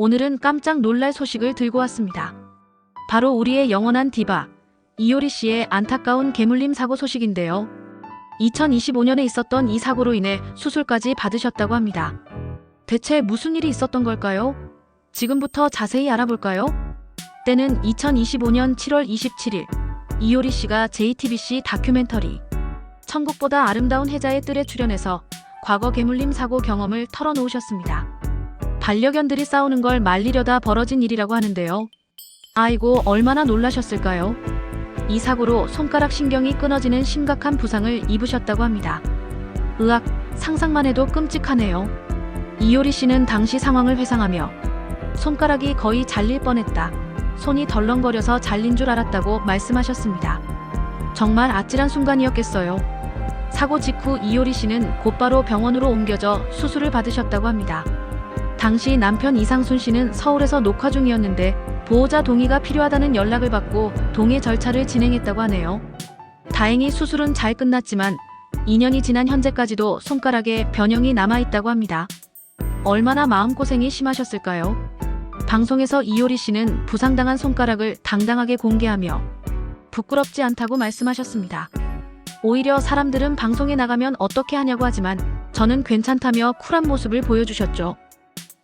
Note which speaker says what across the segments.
Speaker 1: 오늘은 깜짝 놀랄 소식을 들고 왔습니다. 바로 우리의 영원한 디바, 이효리 씨의 안타까운 개물림 사고 소식인데요. 2025년에 있었던 이 사고로 인해 수술까지 받으셨다고 합니다. 대체 무슨 일이 있었던 걸까요? 지금부터 자세히 알아볼까요? 때는 2025년 7월 27일, 이효리 씨가 JTBC 다큐멘터리 천국보다 아름다운 해자의 뜰에 출연해서 과거 개물림 사고 경험을 털어놓으셨습니다. 반려견들이 싸우는 걸 말리려다 벌어진 일이라고 하는데요. 아이고, 얼마나 놀라셨을까요? 이 사고로 손가락 신경이 끊어지는 심각한 부상을 입으셨다고 합니다. 으악, 상상만 해도 끔찍하네요. 이효리 씨는 당시 상황을 회상하며 손가락이 거의 잘릴 뻔했다. 손이 덜렁거려서 잘린 줄 알았다고 말씀하셨습니다. 정말 아찔한 순간이었겠어요. 사고 직후 이효리 씨는 곧바로 병원으로 옮겨져 수술을 받으셨다고 합니다. 당시 남편 이상순 씨는 서울에서 녹화 중이었는데 보호자 동의가 필요하다는 연락을 받고 동의 절차를 진행했다고 하네요. 다행히 수술은 잘 끝났지만 2년이 지난 현재까지도 손가락에 변형이 남아있다고 합니다. 얼마나 마음고생이 심하셨을까요? 방송에서 이효리 씨는 부상당한 손가락을 당당하게 공개하며 부끄럽지 않다고 말씀하셨습니다. 오히려 사람들은 방송에 나가면 어떻게 하냐고 하지만 저는 괜찮다며 쿨한 모습을 보여주셨죠.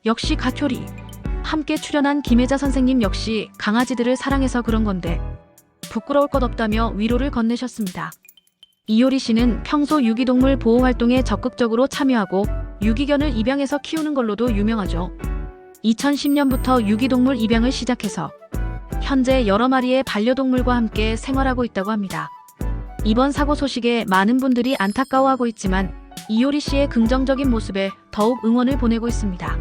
Speaker 1: 역시 가효리. 함께 출연한 김혜자 선생님 역시 강아지들을 사랑해서 그런 건데 부끄러울 것 없다며 위로를 건네셨습니다. 이효리 씨는 평소 유기동물 보호 활동에 적극적으로 참여하고 유기견을 입양해서 키우는 걸로도 유명하죠. 2010년부터 유기동물 입양을 시작해서 현재 여러 마리의 반려동물과 함께 생활하고 있다고 합니다. 이번 사고 소식에 많은 분들이 안타까워하고 있지만 이효리 씨의 긍정적인 모습에 더욱 응원을 보내고 있습니다.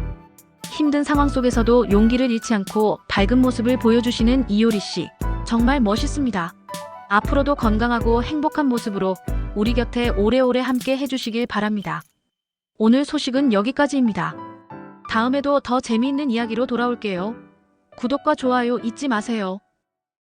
Speaker 1: 힘든 상황 속에서도 용기를 잃지 않고 밝은 모습을 보여주시는 이효리 씨. 정말 멋있습니다. 앞으로도 건강하고 행복한 모습으로 우리 곁에 오래오래 함께 해주시길 바랍니다. 오늘 소식은 여기까지입니다. 다음에도 더 재미있는 이야기로 돌아올게요. 구독과 좋아요 잊지 마세요.